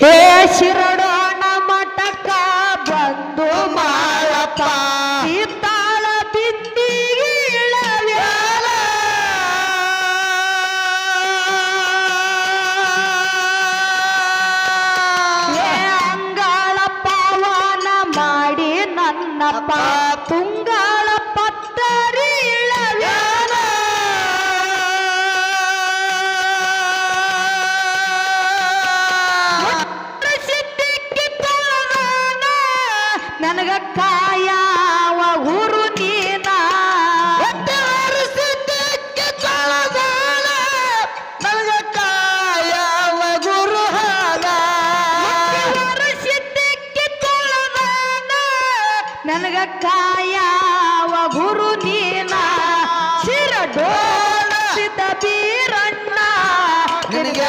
ಏ ಶಿರಡೋಣ ಮಠಕ್ಕ ಬಂದು ಮಾಳಪ್ಪ. ತಾಳ ಏ ಅಂಗಾಳ ಪಾವನ ಮಾಡಿ ನನ್ನಪ್ಪ. ನನಗ ಕಾಯವ ಊರು ನೀನ? ನನಗ ಕಾಯವ ಗುರು ಹಾಗ. ನನಗ ಕಾಯವ ಗುರು ನೀನ? ಶಿರಡೋಳಿದ ಬೀರಣ್ಣ. ನಿನಗೆ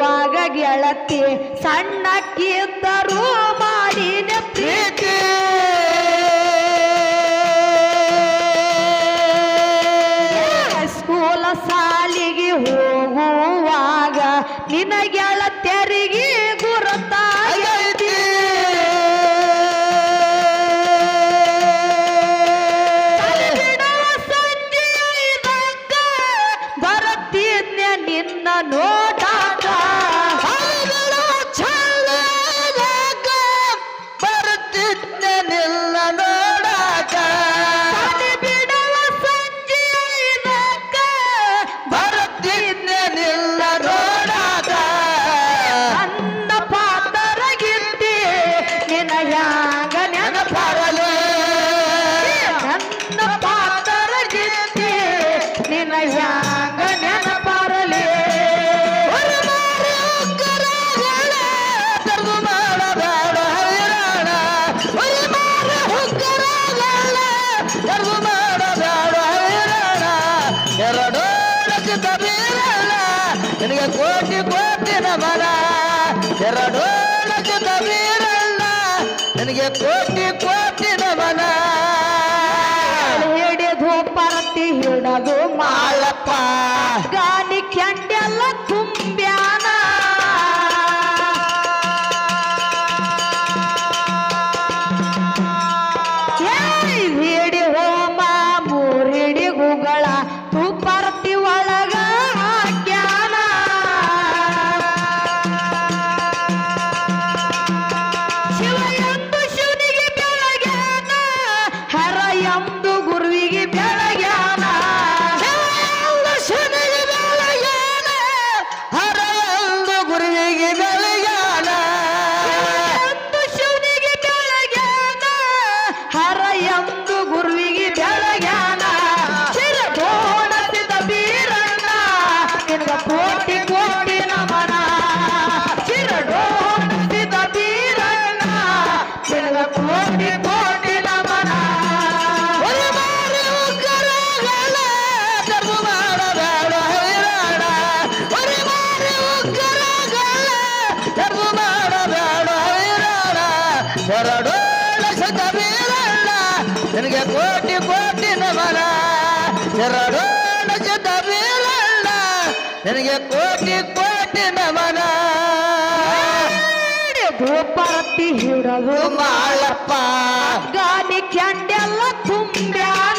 ಹೋಗುವಾಗ ಗೆಳತಿ ಸಣ್ಣಕ್ಕಿದ್ದರೂ ضد ನಿನಗೆ ಕೋಟಿ ಕೋಟಿ ನಮನ. ಎರಡು ಲಕ್ಷದ ಬೀರಲ್ಲ ನಿನಗೆ ಕೋಟಿ ಕೋಟಿ ಪರತಿ ಹಿಡದು ಕರ್ಮ ಮಾಡಬೇಡ ಹೈರಾಣ ಎರಡು ಲಕ್ಷದ ಬೀರಣ್ಣ ನಿನಗೆ ಕೋಟಿ ಕೋಟಿ ನಮನ. ಎರಡು ಲಕ್ಷದ ಬೀರಣ್ಣ ನಿನಗೆ ಕೋಟಿ ಕೋಟಿ ನಮನ. ಭೂಪರತಿ ಹಿಡದು ಮಾಳಪ್ಪ ಗಾನಿ ಕ್ಯಾಂಡೆಲ್ಲ ತುಂಬ್ಯಾನ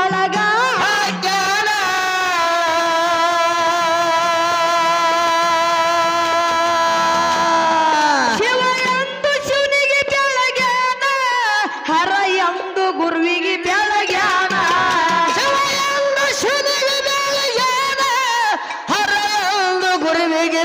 ಒಳಗ ಶಿವ ಎಂದು ಶಿವನಿಗೆ ಬೆಳಗ್ಯಾನ ಹರ ಎಂದು ಗುರುವಿಗೆ ಬೆಳಗ್ಯಾನ. ಶಿವ ಎಂದು ಶಿವನಿಗೆ ಬೆಳಗ್ಯಾನ ಗುರುವಿಗೆ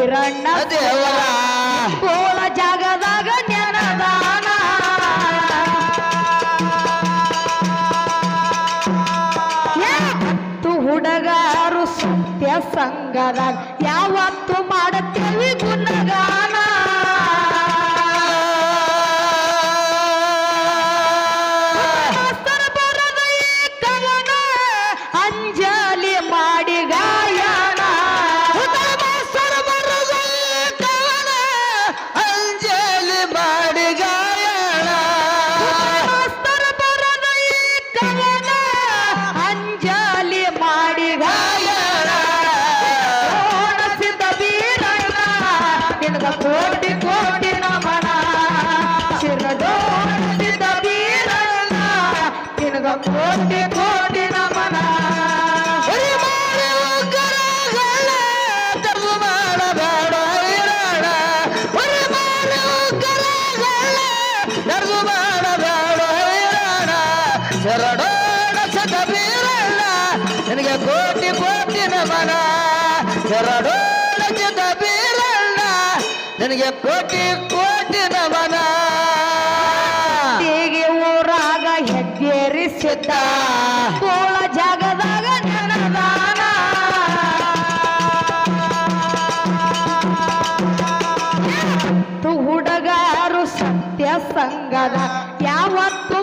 ವೀರಣ್ಣ ದೇವರ ಜಾಗದಾಗ ಜ್ಞಾನದಾನ. ಯಾವತ್ತು ಹುಡುಗರು ಸತ್ಯ ಸಂಗರ ಯಾವತ್ತು ಮಾಡುತ್ತೆ? ಶರಣೋಣ ಸಖ ಬೀರಣ್ಣ ನಿನಗೆ ಕೋಟಿ ಕೋಟಿ ನಮನ. ಶರಣೋಣ ಸಖ ನಿನಗೆ ಕೋಟಿ ಕೋಟಿ ನಮನ. ಹೀಗೆ ಊರಾಗ ಹೆಗ್ಗೇರಿಸಿದ್ದ. ಕೋಳ ಸಂಗದ ಯಾವತ್ತು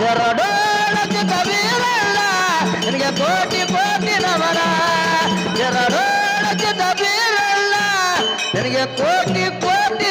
ಜರಡೋಳಕ್ಕೆ ಕಬೀರಣ್ಣ ನಿನಗೆ ಕೋಟಿ ಕೋಟಿ ನಮನ. ಜರಡೋಳಕ್ಕೆ ಕಬೀರಣ್ಣ ನಿನಗೆ ಕೋಟಿ ಕೋಟಿ